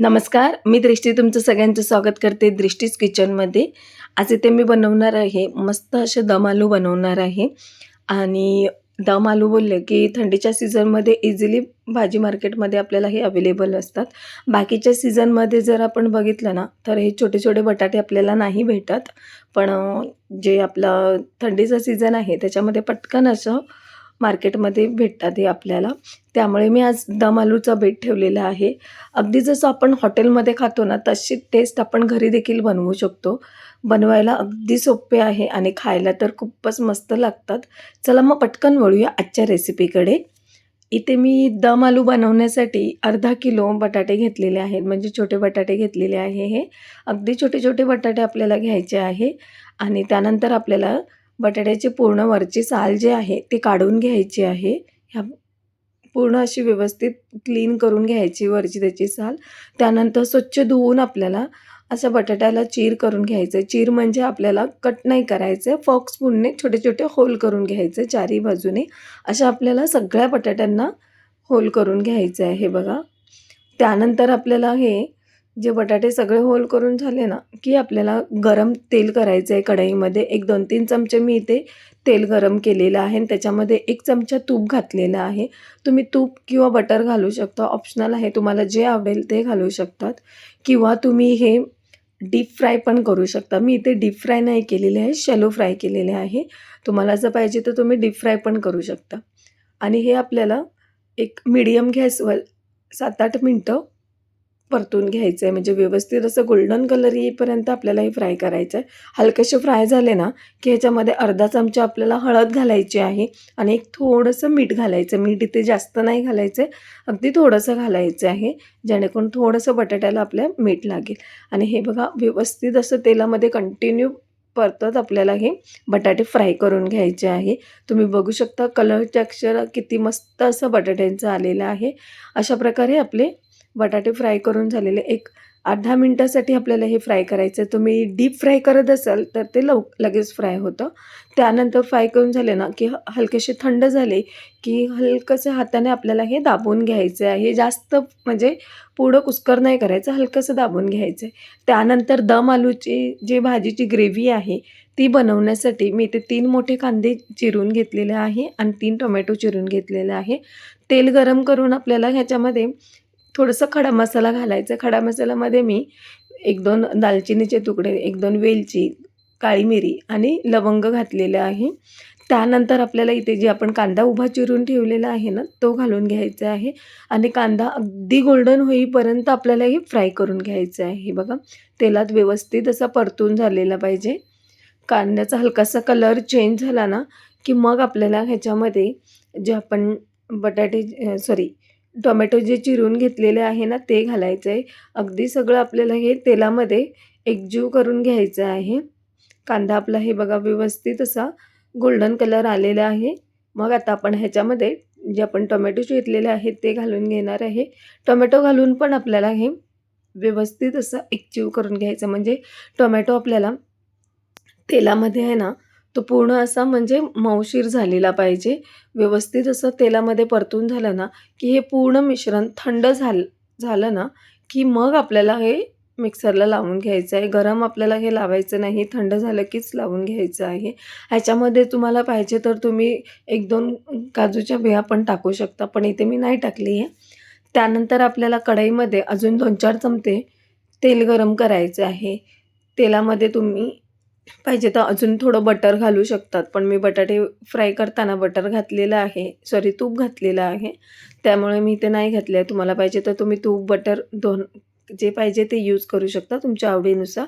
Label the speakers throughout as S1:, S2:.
S1: नमस्कार मी दृष्टी तुमचं सगळ्यांचं स्वागत करते दृष्टीज किचनमध्ये. आज इथे मी बनवणार आहे मस्त असे दम आलू बनवणार आहे. आणि दम आलू बोलले की थंडीच्या सीझनमध्ये इझिली भाजी मार्केटमध्ये आपल्याला हे अवेलेबल असतात. बाकीच्या सीझनमध्ये जर आपण बघितलं ना तर हे छोटे छोटे बटाटे आपल्याला नाही भेटत. पण जे आपलं थंडीचं सीझन आहे त्याच्यामध्ये पटकन असं मार्केटमध्ये भेटतात हे आपल्याला. त्यामुळे मी आज दम आलूचा बेट ठेवलेला आहे. अगदी जसं आपण हॉटेलमध्ये खातो ना तशी टेस्ट आपण घरी देखील बनवू शकतो. बनवायला अगदी सोपे आहे आणि खायला तर खूपच मस्त लागतात. चला मग पटकन वळूया आजच्या रेसिपीकडे इथे मी दम आलू बनवण्यासाठी अर्धा किलो बटाटे घेतलेले आहेत. म्हणजे छोटे बटाटे घेतलेले आहे हे. अगदी छोटे छोटे बटाटे आपल्याला घ्यायचे आहे. आणि त्यानंतर आपल्याला बटाट्याची पूर्ण वरची साल जे आहे ती काढून घ्यायची आहे. ह्या पूर्ण अशी व्यवस्थित क्लीन करून घ्यायची वरची त्याची साल. त्यानंतर स्वच्छ धुवून आपल्याला असं बटाट्याला चीर करून घ्यायचं चीर म्हणजे आपल्याला कट नाही करायचं फॉक्स स्पूनने छोटे छोटे होल करून घ्यायचे चारही बाजूने. अशा आपल्याला सगळ्या बटाट्यांना होल करून घ्यायचं आहे हे बघा. त्यानंतर आपल्याला हे जे बटाटे सगळे होल करून झाले ना की आपल्याला गरम तेल करायचं आहे कढईमध्ये. एक दोन तीन चमचे मी इथे तेल गरम केलेलं आहे आणि त्याच्यामध्ये एक चमचा तूप घातलेला आहे. तुम्ही तूप किंवा बटर घालू शकता. ऑप्शनल आहे तुम्हाला जे आवडेल ते घालू शकतात. किंवा तुम्ही हे डीप फ्राय पण करू शकता. मी इथे डीप फ्राय नाही केलेले आहे शॅलो फ्राय केलेले आहे. तुम्हाला जर पाहिजे तर तुम्ही डीप फ्राय पण करू शकता. आणि हे आपल्याला एक मिडियम गॅसवर सात आठ मिनटं परतून घ्यायचं आहे म्हणजे व्यवस्थित असं गोल्डन कलर येईपर्यंत आपल्याला हे फ्राय करायचं आहे हलकेसे फ्राय झाले ना की ह्याच्यामध्ये अर्धा चमचा आपल्याला हळद घालायची आहे आणि एक थोडंसं मीठ घालायचं मीठ इथे जास्त नाही घालायचं आहे अगदी थोडंसं घालायचं आहे जेणेकरून थोडंसं बटाट्याला आपल्या मीठ लागेल. आणि हे बघा व्यवस्थित असं तेलामध्ये कंटिन्यू परतत आपल्याला हे बटाटे फ्राय करून घ्यायचे आहे. तुम्ही बघू शकता कलर टेक्स्चर किती मस्त असं बटाट्यांचं आलेलं आहे. अशा प्रकारे आपले बटाटे फ्राय करून झालेले एक आठ दहा मिनटासाठी आपल्याला हे फ्राय करायचं आहे तुम्ही डीप फ्राय करत असाल तर ते लव लगेच फ्राय होतं. त्यानंतर फ्राय करून झाले ना की ह हलकेसे थंड झाले की हलकंसं हाताने आपल्याला हे दाबून घ्यायचं आहे जास्त म्हणजे पुढं कुस्कर नाही करायचं हलकंसं दाबून घ्यायचं आहे त्यानंतर दम आलूची जी भाजीची ग्रेव्ही आहे ती बनवण्यासाठी मी ते तीन मोठे कांदे चिरून घेतलेले आहे आणि तीन टोमॅटो चिरून घेतलेले आहे. तेल गरम करून आपल्याला ह्याच्यामध्ये थोडंसं खडा मसाला घालायचा. खडा मसाल्यामध्ये मी एक दोन दालचिनीचे तुकडे एक दोन वेलची काळी मिरी आणि लवंग घातलेले आहे. त्यानंतर आपल्याला इथे जे आपण कांदा उभा चिरून ठेवलेला आहे ना तो घालून घ्यायचा आहे. आणि कांदा अगदी गोल्डन होईपर्यंत आपल्याला हे फ्राय करून घ्यायचं आहे हे बघा. तेलात व्यवस्थित असा परतून झालेला पाहिजे. कांद्याचा हलकासा कलर चेंज झाला ना की मग आपल्याला ह्याच्यामध्ये जे आपण बटाटे सॉरी टोमॅटो जे चिरून घेतलेले आहे ना ते घालायचं आहे अगदी सगळं आपल्याला हे तेलामध्ये एकजीव करून घ्यायचं आहे. कांदा आपला हे बघा व्यवस्थित असा गोल्डन कलर आलेला आहे. मग आता आपण ह्याच्यामध्ये जे आपण टोमॅटो चिरलेले आहेत ते घालून घेणार आहे. टोमॅटो घालून पण आपल्याला हे व्यवस्थित असं एकजीव करून घ्यायचं. म्हणजे टोमॅटो आपल्याला तेलामध्ये आहे ना तो पूर्ण असा म्हणजे मऊशीर झालेला पाहिजे. व्यवस्थित असं तेलामध्ये परतून झालं ना की हे पूर्ण मिश्रण थंड झालं झालं ना की मग आपल्याला हे मिक्सरला लावून घ्यायचं आहे. गरम आपल्याला हे लावायचं नाही. थंड झालं कीच लावून घ्यायचं आहे. ह्याच्यामध्ये तुम्हाला पाहिजे तर तुम्ही एक दोन काजूच्या बिया पण टाकू शकता पण इथे मी नाही टाकली आहे. त्यानंतर आपल्याला कढईमध्ये अजून दोन चार चमचे तेल गरम करायचं आहे. तेलामध्ये तुम्ही पाहिजे तर अजून थोडं बटर घालू शकतात. पण मी बटाटे फ्राय करताना बटर घातलेलं आहे. सॉरी तूप घातलेलं आहे. त्यामुळे मी ते नाही घातले आहे तुम्हाला पाहिजे तर तुम्ही तूप बटर दोन जे पाहिजे ते यूज करू शकता तुमच्या आवडीनुसार.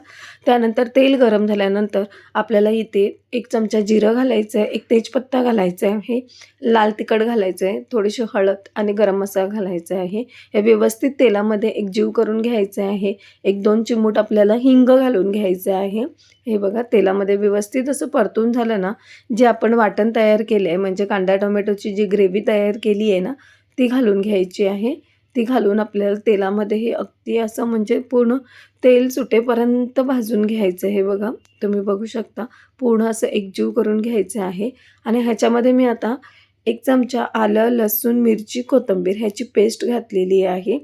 S1: त्यानंतर तेल गरम झाल्यानंतर आपल्याला इथे एक चमचा जिरं घालायचं आहे एक तेजपत्ता घालायचा आहे लाल तिखट घालायचं आहे थोडीशी हळद आणि गरम मसाला घालायचा आहे. हे व्यवस्थित तेलामध्ये एक जीव करून घ्यायचं आहे. एक दोन चिमूट आपल्याला हिंग घालून घ्यायचं आहे. हे बघा तेलामध्ये व्यवस्थित असं परतून झालं ना जे आपण वाटण तयार केलं आहे म्हणजे कांदा टोमॅटोची जी ग्रेव्ही तयार केली आहे ना ती घालून घ्यायची आहे. ती घालून आपल्याला तेलामध्ये हे अगदी असं म्हणजे पूर्ण तेल सुटेपर्यंत भाजून घ्यायचं हे बघा. तुम्ही बघू शकता. पूर्ण असं एकजीव करून घ्यायचं आहे. आणि ह्याच्यामध्ये मी आता एक चमचा आलं लसूण मिरची कोथिंबीर ह्याची पेस्ट घातलेली आहे.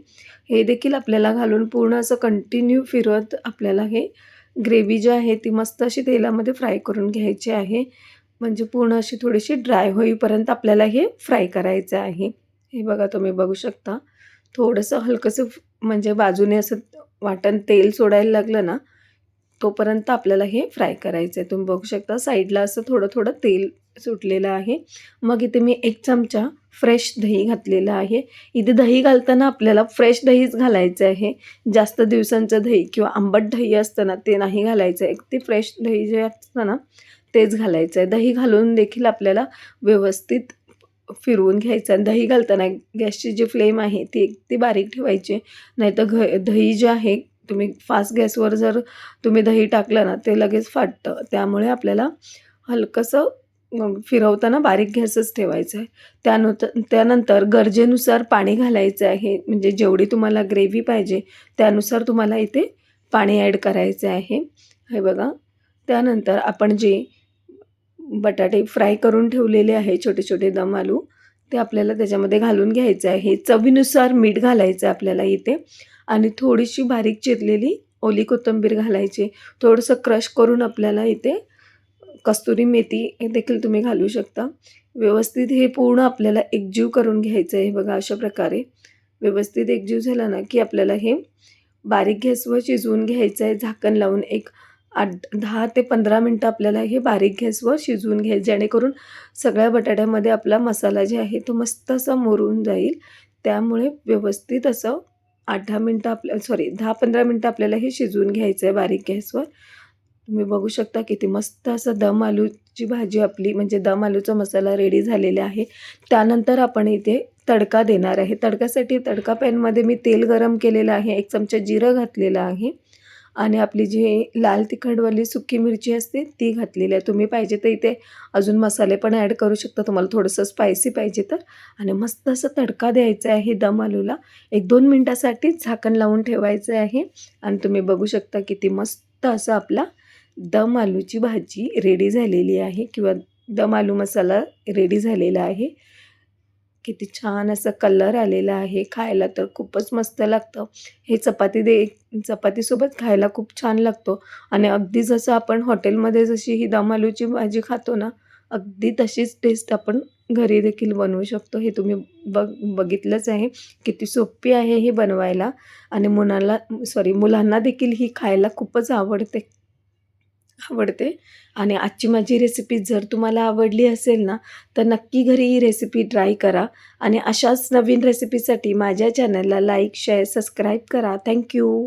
S1: हे देखील आपल्याला घालून पूर्ण असं कंटिन्यू फिरवत आपल्याला हे ग्रेव्ही जी आहे ती मस्त अशी तेलामध्ये फ्राय करून घ्यायची आहे. म्हणजे पूर्ण अशी थोडीशी ड्राय होईपर्यंत आपल्याला हे फ्राय करायचं आहे. हे बघा तुम्ही बघू शकता. थोडंसं हलकंसं म्हणजे बाजूने असं वाटण तेल सोडायला लागलं ना तोपर्यंत आपल्याला हे फ्राय करायचं आहे तुम्ही बघू शकता साईडला असं थोडं थोडं तेल सुटलेलं आहे. मग इथे मी एक चमचा फ्रेश दही घातलेलं आहे. इथे दही घालताना आपल्याला फ्रेश दहीच घालायचं आहे. जास्त दिवसांचं दही किंवा आंबट दही असतं ना ते नाही घालायचं आहे. ते फ्रेश दही जे असतं ना तेच घालायचं आहे. दही घालून देखील आपल्याला व्यवस्थित फिरवून घ्यायचं दही घालताना गॅसची जी फ्लेम आहे ती ती बारीक ठेवायची. नाही तर घ दही जे आहे तुम्ही फास्ट गॅसवर जर तुम्ही दही टाकलं ना ते लगेच फाटतं. त्यामुळे आपल्याला हलकंसं फिरवताना बारीक गॅसच ठेवायचं आहे. त्यानंतर त्यानंतर गरजेनुसार पाणी घालायचं आहे. म्हणजे जेवढी तुम्हाला ग्रेव्ही पाहिजे त्यानुसार तुम्हाला इथे पाणी ॲड करायचं आहे. हे बघा. त्यानंतर आपण जे बटाटे फ्राय करून ठेवलेले आहे छोटे छोटे दम आलू. ते आपल्याला त्याच्यामध्ये घालून घ्यायचं आहे. चवीनुसार मीठ घालायचं आहे आपल्याला इथे. आणि थोडीशी बारीक चिरलेली ओली कोथिंबीर घालायची. थोडंसं क्रश करून आपल्याला इथे कस्तुरी मेथी हे देखील तुम्ही घालू शकता. व्यवस्थित हे पूर्ण आपल्याला एकजीव करून घ्यायचं आहे बघा अशा प्रकारे. व्यवस्थित एकजीव झाला ना की आपल्याला हे बारीक गॅसवर शिजवून घ्यायचं आहे. झाकण लावून एक आठ दहा ते पंधरा मिनटं आपल्याला हे बारीक गॅसवर शिजवून घ्यायचं जेणेकरून सगळ्या बटाट्यामध्ये आपला मसाला जे आहे तो मस्त असा मुरून जाईल. त्यामुळे व्यवस्थित असं आठ दहा मिनटं आपल्या सॉरी दहा पंधरा मिनटं आपल्याला हे शिजवून घ्यायचं आहे बारीक गॅसवर. तुम्ही बघू शकता किती मस्त असं दम आलूची भाजी आपली म्हणजे दम आलूचा मसाला रेडी झालेला आहे. त्यानंतर आपण इथे तडका देणार आहे. तडकासाठी तडका पॅनमध्ये मी तेल गरम केलेलं आहे एक चमचा जिरं घातलेलं आहे. आणि आपली जी लाल तिखटवाली सुकी मिरची असते ती घातलेली आहे. तुम्ही पाहिजे तर इथे अजून मसाले पण ॲड करू शकता. तुम्हाला थोडंसं स्पायसी पाहिजे तर. आणि मस्त असं तडका द्यायचा आहे दम आलूला. एक दोन मिनटासाठी झाकण लावून ठेवायचं आहे. आणि तुम्ही बघू शकता किती मस्त असं आपला दम आलूची भाजी रेडी झालेली आहे. किंवा दम आलू मसाला रेडी झालेला आहे. किती छान असं कलर आलेला आहे. खायला तर खूपच मस्त लागतं. हे चपाती दे चपातीसोबत खायला खूप छान लागतो. आणि अगदी जसं आपण हॉटेलमध्ये जशी ही दम आलूची भाजी खातो ना अगदी तशीच टेस्ट आपण घरी देखील बनवू शकतो. हे तुम्ही बघ बघितलंच आहे. किती सोपी आहे हे बनवायला. आणि मुलांना सॉरी मुलांना देखील ही खायला खूपच आवडते. आवडते. आणि आजची माझी रेसिपी जर तुम्हाला आवडली असेल ना तर नक्की घरी ही रेसिपी ट्राय करा. आणि अशाच नवीन रेसिपीसाठी माझ्या चॅनलला लाईक शेअर सबस्क्राईब करा. Thank you